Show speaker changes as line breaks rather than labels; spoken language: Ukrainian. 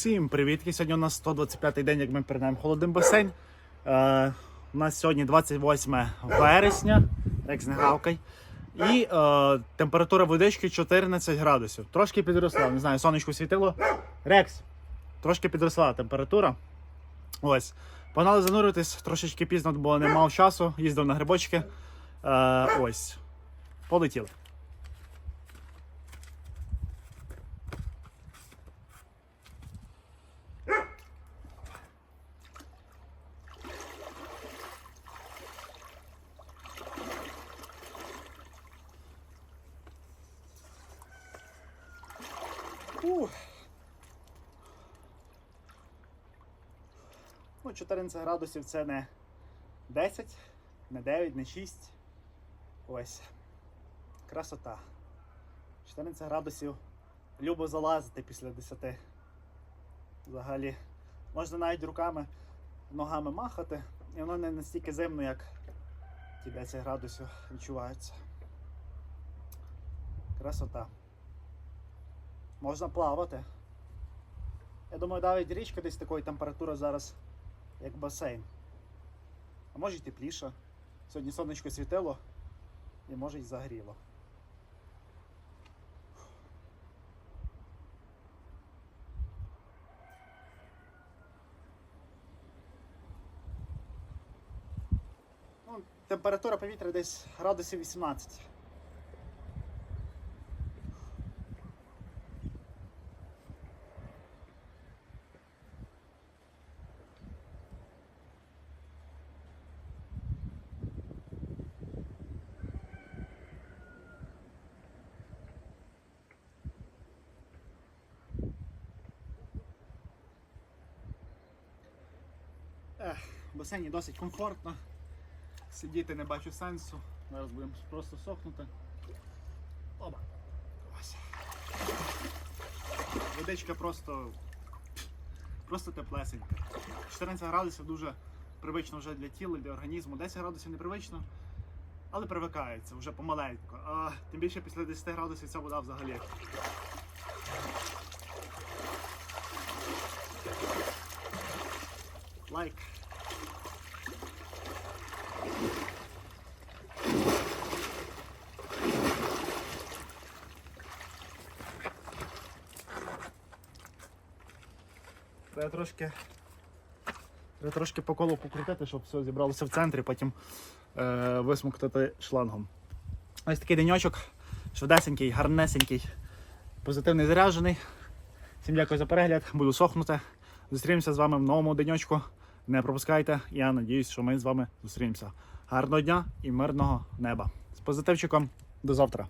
Всім привіт! Сьогодні у нас 125-й день, як ми передаємо холодний басейн. Е, у нас сьогодні 28 вересня, як не гавкай. І е, температура водички 14 градусів. Трошки підросла, не знаю, сонечко світило. Рекс, трошки підросла температура. Ось. Погнали зануритись, трошечки пізно, бо не мав часу, їздив на грибочки. Е, ось. Полетіли. Ну, 14 градусів це не 10, не 9, не 6. Ось. Красота. 14 градусів. Любо залазити після 10. Взагалі. Можна навіть руками, ногами махати, і воно не настільки зимно, як ті 10 градусів відчувається. Красота. Можна плавати. Я думаю, навіть річка десь такої температури зараз, як басейн. А може й тепліше. Сьогодні сонечко світило і може й загріло. Ну, температура повітря десь градусів 18. В басейні досить комфортно. Сидіти не бачу сенсу. Зараз будемо просто сохнути. Оба. Ось. Водичка просто. Просто теплесенька. 14 градусів дуже привично вже для тіла, для організму. 10 градусів непривично, але привикається вже помаленьку. А тим більше після 10 градусів ця вода взагалі. Лайк. Треба трошки, треба трошки по колу покрутити, щоб все зібралося в центрі, потім е, висмоктати шлангом. Ось такий деньочок, швидесенький, гарнесенький, позитивний заряджений. Всім дякую за перегляд, буду сохнути. Зустрінемося з вами в новому деньочку. Не пропускайте. Я надіюсь, що ми з вами зустрінемося. Гарного дня і мирного неба. З позитивчиком. До завтра.